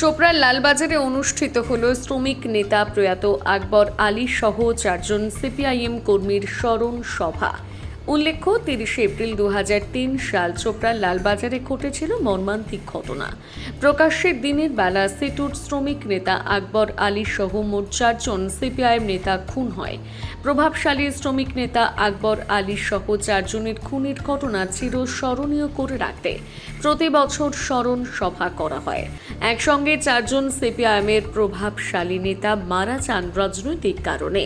চোপড়ার লালবাজারে অনুষ্ঠিত হল শ্রমিক নেতা প্রয়াত আকবর আলী সহ চারজন সিপিআইএম কর্মীর স্মরণ সভা। উল্লেখ্য, তিরিশে এপ্রিল দু হাজার তিন সাল চোপড়ার লালবাজারে ঘটেছিল মর্মান্তিক ঘটনা। প্রকাশ্যের দিনের বেলা সিটুর শ্রমিক নেতা আকবর আলী সহ মোট চারজন সিপিআইএম নেতা খুন হয়। প্রভাবশালী শ্রমিক নেতা আকবর আলী সহ চারজনের খুনের ঘটনা চিরস্মরণীয় করে রাখতে প্রতি বছর স্মরণ সভা করা হয়। একসঙ্গে চারজন সিপিআইএমের প্রভাবশালী নেতা মারা যান রাজনৈতিক কারণে।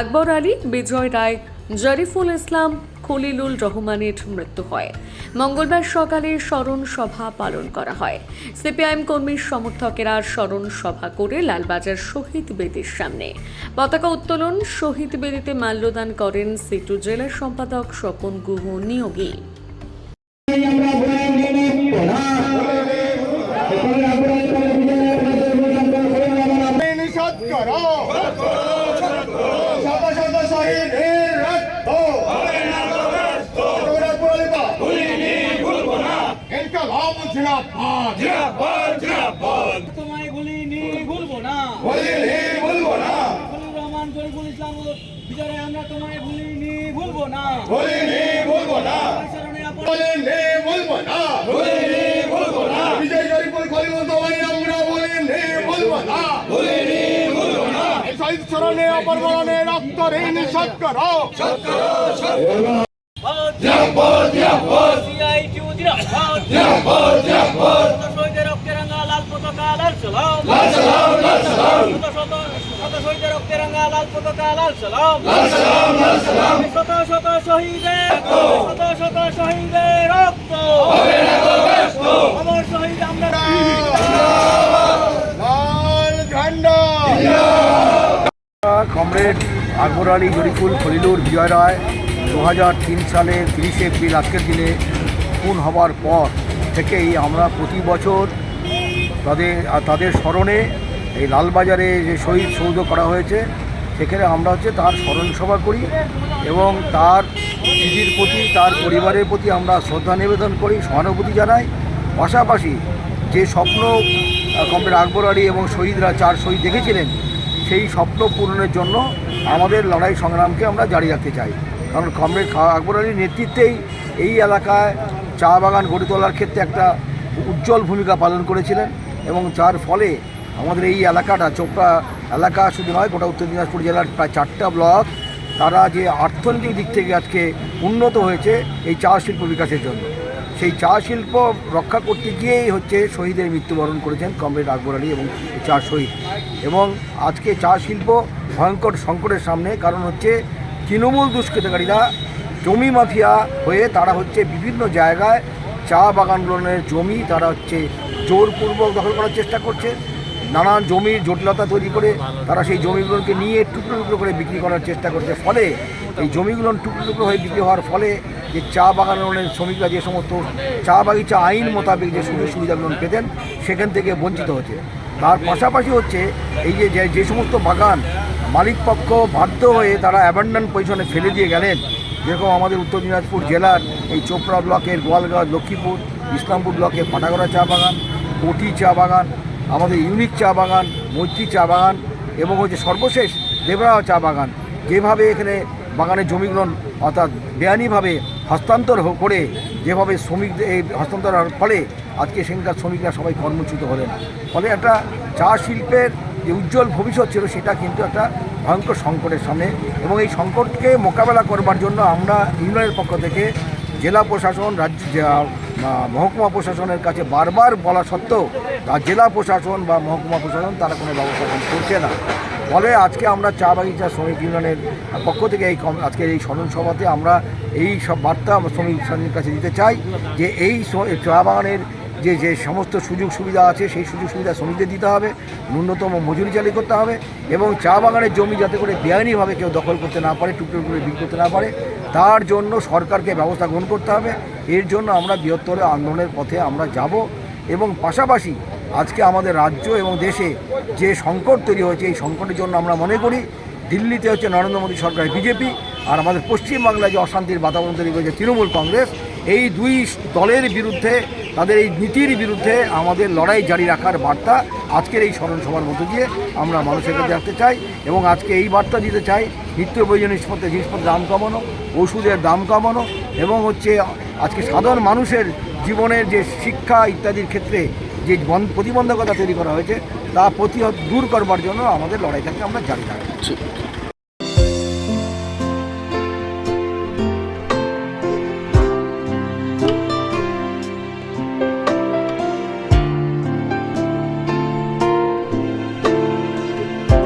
আকবর আলী, বিজয় রায় জরিফুল ইসলাম খলিলুল রহমানের মৃত্যু হয়। মঙ্গলবার সকালে স্মরণ সভা পালন করা হয়। সিপিআইএম কর্মীর সমর্থকেরা স্মরণ সভা করে লালবাজার শহীদ বেদির সামনে। পতাকা উত্তোলন শহীদ বেদিতে মাল্যদান করেন সিটু জেলা সম্পাদক স্বপন গুহ নিয়োগী আমরা বলে নিয়ে পড়া এখানে আমরা নিষেধ করো শত শত শহীদের রক্ত তোমরা বলবা ইনকালাব জিন্দাবাদ তোমায় ভুলিনি ভুলবো না। বলিনি বলব না। রহমান শরীফুল ইসলাম বিজয় আমরা তোমায় ভুলিনি ভুলবো না। বলিনি বলব না। বলিনি বলব না বলিনি বলব না বিজয় জয়পুর খলিমুল তোমায় আমরা বলিনি বলব না। বলিনি বলব না। শহীদ চরণে অপরবরণে রক্ত করো সিআইটিউ জিন্দাবাদ জিন্দাবাদ জিন্দাবাদ শহীদের রক্তে রাঙা লাল পতাকা লাল সালাম। লাল সালাম লাল সালাম। শত শত শত শহীদের রক্তে রাঙা লাল পতাকা লাল সালাম। লাল সালাম লাল সালাম। শত শত শহীদের শত শত শহীদের রক্ত। হবে না তো ব্যস্ত। আমার শহীদ আমরা লাল ঝান্ডা। কমরেড আকবর আলী জরিফুল খলিলুর বিজয় রায় দু তিন সালের তিরিশে এপ্রিল আজকের দিনে খুন হওয়ার পর থেকেই আমরা প্রতি বছর তাদের তাদের স্মরণে এই লালবাজারে যে শহীদ সৌধ করা হয়েছে, সেখানে আমরা হচ্ছে তার স্মরণ সভা করি এবং তার স্মৃতির প্রতি, তার পরিবারের প্রতি আমরা শ্রদ্ধা নিবেদন করি, সহানুভূতি জানাই। পাশাপাশি যে স্বপ্ন কমরেড আকবর আলী এবং শহীদরা, চার শহীদ দেখেছিলেন, সেই স্বপ্ন পূরণের জন্য আমাদের লড়াই সংগ্রামকে আমরা জারি রাখতে চাই। কারণ কমরেড আকবর আলীর নেতৃত্বেই এই এলাকায় চা বাগান গড়ে তোলার ক্ষেত্রে একটা উজ্জ্বল ভূমিকা পালন করেছিলেন এবং যার ফলে আমাদের এই এলাকাটা, চোপড়া এলাকা শুধু নয়, গোটা উত্তর দিনাজপুর জেলার প্রায় চারটা ব্লক, তারা যে অর্থনৈতিক দিক থেকে আজকে উন্নত হয়েছে এই চা শিল্প বিকাশের জন্য। সেই চা শিল্প রক্ষা করতে গিয়েই হচ্ছে শহীদের মৃত্যুবরণ করেছেন কমরেড আকবর আলী এবং চা শহীদ। এবং আজকে চা শিল্প ভয়ঙ্কর সংকটের সামনে, কারণ হচ্ছে তৃণমূল দুষ্কৃতকারীরা জমি মাফিয়া হয়ে তারা হচ্ছে বিভিন্ন জায়গায় চা বাগানগুলোর জমি, তারা হচ্ছে জোরপূর্বক দখল করার চেষ্টা করছে। নানান জমির জটিলতা তৈরি করে তারা সেই জমিগুলোকে নিয়ে টুকরো টুকরো করে বিক্রি করার চেষ্টা করছে। ফলে এই জমিগুলো টুকরো টুকরো হয়ে বিক্রি হওয়ার ফলে যে চা বাগানের শ্রমিকরা যে সমস্ত চা বাগিচা আইন মোতাবেক যে সুযোগ সুবিধাগুলো পেতেন, সেখান থেকে বঞ্চিত হচ্ছে। তার পাশাপাশি হচ্ছে এই যে যে- যে সমস্ত বাগান মালিকপক্ষ বাধ্য হয়ে তারা অ্যাবান্ডান পজিশনে ফেলে দিয়ে গেলেন। যেরকম আমাদের উত্তর দিনাজপুর জেলার এই চোপড়া ব্লকের গোয়ালগাঁও, লক্ষ্মীপুর, ইসলামপুর ব্লকের পাটাগড়া চা বাগান, কোটি চা বাগান, আমাদের ইউনিক চা বাগান, মৈত্রী চা বাগান এবং হচ্ছে সর্বশেষ দেবরা চা বাগান, যেভাবে এখানে বাগানের জমিগুলো অর্থাৎ বেআইনিভাবে হস্তান্তর করে যেভাবে শ্রমিকদের এই হস্তান্তর ফলে আজকে সেখানকার শ্রমিকরা সবাই কর্মচ্যুত হলেন। ফলে একটা চা শিল্পের যে উজ্জ্বল ভবিষ্যৎ ছিল, সেটা কিন্তু একটা ভয়ঙ্কর সংকটের সামনে। এবং এই সংকটকে মোকাবেলা করবার জন্য আমরা ইউনিয়নের পক্ষ থেকে জেলা প্রশাসন, রাজ্য মহকুমা প্রশাসনের কাছে বারবার বলা সত্ত্বেও জেলা প্রশাসন বা মহকুমা প্রশাসন তারা কোনো ব্যবস্থা করছে না। ফলে আজকে আমরা চা বাগিচা শ্রমিক ইউনিয়নের পক্ষ থেকে এই আজকের এই স্মরণ সভাতে আমরা এই সব বার্তা শ্রমিক শ্রেণির কাছে দিতে চাই যে এই চা বাগানের যে যে সমস্ত সুযোগ সুবিধা আছে, সেই সুযোগ সুবিধা শ্রমিকদের দিতে হবে, ন্যূনতম মজুরি চালু করতে হবে এবং চা বাগানের জমি যাতে করে বেআইনিভাবে কেউ দখল করতে না পারে, টুকরো করে বিক্রি করতে না পারে, তার জন্য সরকারকে ব্যবস্থা গ্রহণ করতে হবে। এর জন্য আমরা বৃহত্তর আন্দোলনের পথে আমরা যাব এবং পাশাপাশি আজকে আমাদের রাজ্য এবং দেশে যে সংকট তৈরি হয়েছে, এই সংকটের জন্য আমরা মনে করি দিল্লিতে হচ্ছে নরেন্দ্র মোদী সরকার বিজেপি আর আমাদের পশ্চিমবাংলায় যে অশান্তির বাতাবরণ তৈরি করেছে তৃণমূল কংগ্রেস এই দুই দলের বিরুদ্ধে, তাদের এই নীতির বিরুদ্ধে আমাদের লড়াই জারি রাখার বার্তা আজকের এই স্মরণ সভার মধ্য দিয়ে আমরা মানুষের কাছে রাখতে চাই এবং আজকে এই বার্তা দিতে চাই নিত্য প্রয়োজনীয় জিনিসপত্রের জিনিসপত্রের দাম কমানো, ওষুধের দাম কমানো এবং হচ্ছে আজকে সাধারণ মানুষের জীবনের যে শিক্ষা ইত্যাদির ক্ষেত্রে যে বন- প্রতিবন্ধকতা তৈরি করা হয়েছে, তা প্রতিহত দূর করবার জন্য আমাদের লড়াইটাকে আমরা জারি রাখছি